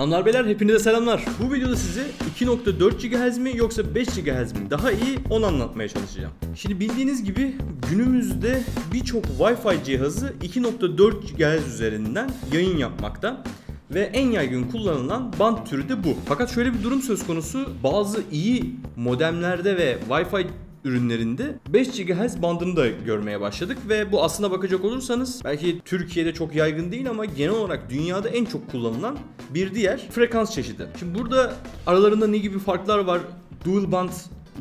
Hanımlar beyler hepinize selamlar. Bu videoda size 2.4 GHz mi yoksa 5 GHz mi daha iyi onu anlatmaya çalışacağım. Şimdi bildiğiniz gibi günümüzde birçok Wi-Fi cihazı 2.4 GHz üzerinden yayın yapmakta ve en yaygın kullanılan band türü de bu. Fakat şöyle bir durum söz konusu. Bazı iyi modemlerde ve Wi-Fi ürünlerinde 5 GHz bandını da görmeye başladık ve bu aslına bakacak olursanız belki Türkiye'de çok yaygın değil ama genel olarak dünyada en çok kullanılan bir diğer frekans çeşidi. Şimdi burada aralarında ne gibi farklar var? Dual band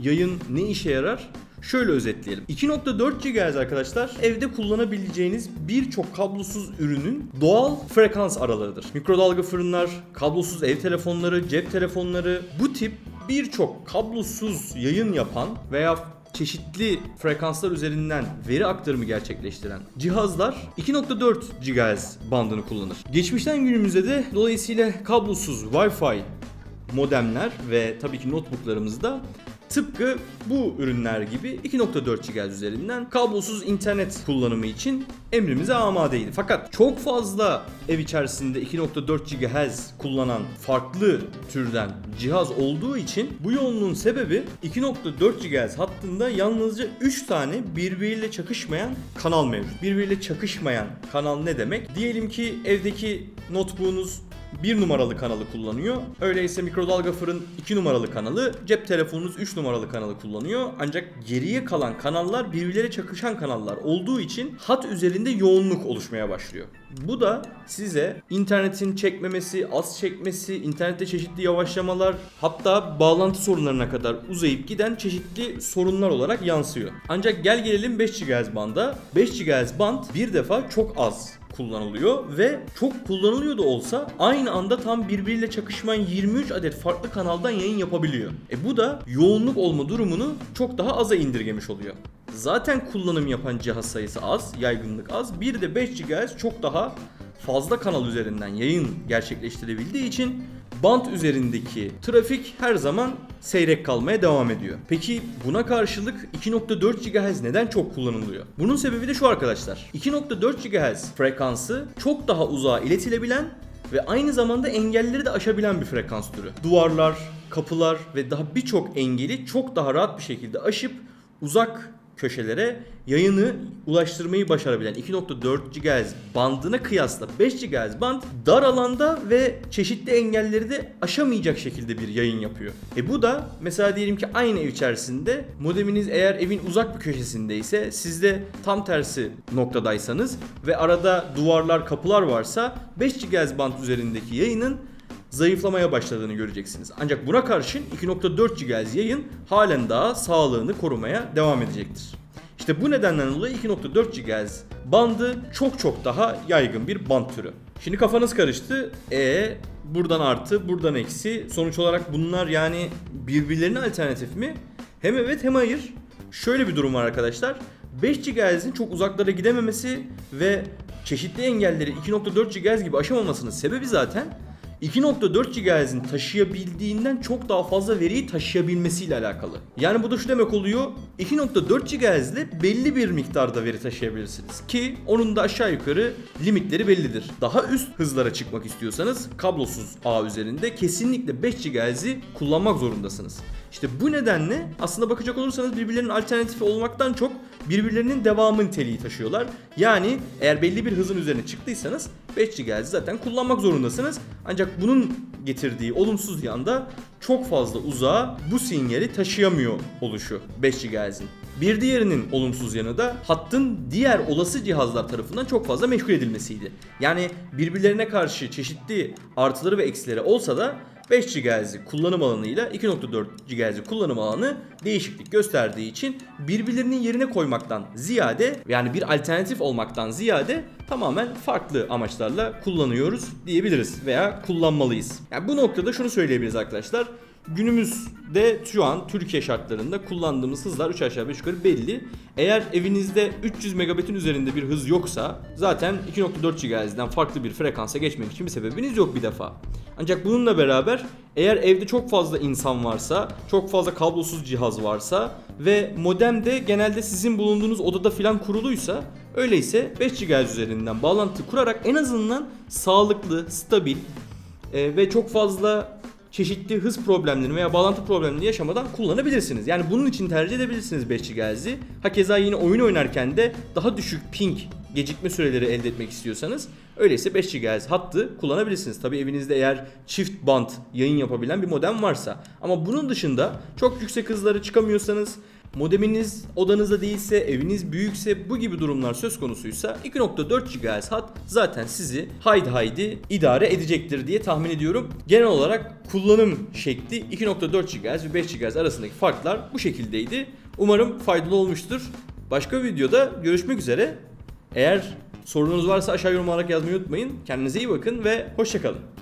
yayın ne işe yarar? Şöyle özetleyelim. 2.4 GHz arkadaşlar evde kullanabileceğiniz birçok kablosuz ürünün doğal frekans aralarıdır. Mikrodalga fırınlar, kablosuz ev telefonları, cep telefonları bu tip birçok kablosuz yayın yapan veya çeşitli frekanslar üzerinden veri aktarımı gerçekleştiren cihazlar 2.4 GHz bandını kullanır. Geçmişten günümüze de dolayısıyla kablosuz Wi-Fi modemler ve tabii ki notebooklarımızda tıpkı bu ürünler gibi 2.4 GHz üzerinden kablosuz internet kullanımı için emrimize amadeydi. Fakat çok fazla ev içerisinde 2.4 GHz kullanan farklı türden cihaz olduğu için bu yoğunluğun sebebi 2.4 GHz hattında yalnızca 3 tane birbiriyle çakışmayan kanal mevcut. Birbiriyle çakışmayan kanal ne demek? Diyelim ki evdeki notebook'unuz bir numaralı kanalı kullanıyor. Öyleyse mikrodalga fırın 2 numaralı kanalı, cep telefonunuz 3 numaralı kanalı kullanıyor. Ancak geriye kalan kanallar birbirleriyle çakışan kanallar olduğu için hat üzerinde yoğunluk oluşmaya başlıyor. Bu da size internetin çekmemesi, az çekmesi, internette çeşitli yavaşlamalar, hatta bağlantı sorunlarına kadar uzayıp giden çeşitli sorunlar olarak yansıyor. Ancak gel gelelim 5 GHz banda. 5 GHz band bir defa çok az kullanılıyor ve çok kullanılıyor da olsa aynı anda tam birbiriyle çakışmayan 23 adet farklı kanaldan yayın yapabiliyor. E bu da yoğunluk olma durumunu çok daha aza indirgemiş oluyor. Zaten kullanım yapan cihaz sayısı az, yaygınlık az. Bir de 5 GHz çok daha fazla kanal üzerinden yayın gerçekleştirebildiği için band üzerindeki trafik her zaman seyrek kalmaya devam ediyor. Peki buna karşılık 2.4 GHz neden çok kullanılıyor? Bunun sebebi de şu arkadaşlar. 2.4 GHz frekansı çok daha uzağa iletilebilen ve aynı zamanda engelleri de aşabilen bir frekans türü. Duvarlar, kapılar ve daha birçok engeli çok daha rahat bir şekilde aşıp uzak köşelere yayını ulaştırmayı başarabilen 2.4 GHz bandına kıyasla 5 GHz band dar alanda ve çeşitli engelleri de aşamayacak şekilde bir yayın yapıyor. E bu da mesela diyelim ki aynı ev içerisinde modeminiz eğer evin uzak bir köşesindeyse siz de tam tersi noktadaysanız ve arada duvarlar kapılar varsa 5 GHz band üzerindeki yayının zayıflamaya başladığını göreceksiniz. Ancak buna karşın 2.4 GHz yayın halen daha sağlığını korumaya devam edecektir. İşte bu nedenden dolayı 2.4 GHz bandı çok çok daha yaygın bir band türü. Şimdi kafanız karıştı. E buradan artı, buradan eksi. Sonuç olarak bunlar yani birbirlerine alternatif mi? Hem evet hem hayır. Şöyle bir durum var arkadaşlar. 5 GHz'in çok uzaklara gidememesi ve çeşitli engelleri 2.4 GHz gibi aşamamasının sebebi zaten 2.4 GHz'in taşıyabildiğinden çok daha fazla veriyi taşıyabilmesiyle alakalı. Yani bu da şu demek oluyor. 2.4 GHz ile belli bir miktarda veri taşıyabilirsiniz. Ki onun da aşağı yukarı limitleri bellidir. Daha üst hızlara çıkmak istiyorsanız kablosuz ağ üzerinde kesinlikle 5 GHz'i kullanmak zorundasınız. İşte bu nedenle aslında bakacak olursanız birbirlerinin alternatifi olmaktan çok birbirlerinin devamı niteliği taşıyorlar. Yani eğer belli bir hızın üzerine çıktıysanız 5 GHz zaten kullanmak zorundasınız. Ancak bunun getirdiği olumsuz yanda çok fazla uzağa bu sinyali taşıyamıyor oluşu 5 GHz'in. Bir diğerinin olumsuz yanı da hattın diğer olası cihazlar tarafından çok fazla meşgul edilmesiydi. Yani birbirlerine karşı çeşitli artıları ve eksileri olsa da 5 GHz'i kullanım alanıyla 2.4 GHz'i kullanım alanı değişiklik gösterdiği için birbirlerinin yerine koymaktan ziyade yani bir alternatif olmaktan ziyade tamamen farklı amaçlarla kullanıyoruz diyebiliriz veya kullanmalıyız. Yani bu noktada şunu söyleyebiliriz arkadaşlar. Günümüzde şu an Türkiye şartlarında kullandığımız hızlar 3 aşağı 5 yukarı belli. Eğer evinizde 300 megabitin üzerinde bir hız yoksa zaten 2.4 GHz'den farklı bir frekansa geçmek için bir sebebiniz yok bir defa. Ancak bununla beraber eğer evde çok fazla insan varsa, çok fazla kablosuz cihaz varsa ve modem de genelde sizin bulunduğunuz odada filan kuruluysa öyleyse 5 GHz üzerinden bağlantı kurarak en azından sağlıklı, stabil e, ve çok fazla çeşitli hız problemlerini veya bağlantı problemlerini yaşamadan kullanabilirsiniz. Yani bunun için tercih edebilirsiniz 5 GHz'i. Hakeza yine oyun oynarken de daha düşük ping gecikme süreleri elde etmek istiyorsanız öyleyse 5 GHz hattı kullanabilirsiniz. Tabi evinizde eğer çift band yayın yapabilen bir modem varsa. Ama bunun dışında çok yüksek hızlara çıkamıyorsanız Modeminiz odanızda değilse, eviniz büyükse bu gibi durumlar söz konusuysa 2.4 GHz hat zaten sizi haydi haydi idare edecektir diye tahmin ediyorum. Genel olarak kullanım şekli 2.4 GHz ve 5 GHz arasındaki farklar bu şekildeydi. Umarım faydalı olmuştur. Başka bir videoda görüşmek üzere. Eğer sorunuz varsa aşağı yorum olarak yazmayı unutmayın. Kendinize iyi bakın ve hoşçakalın.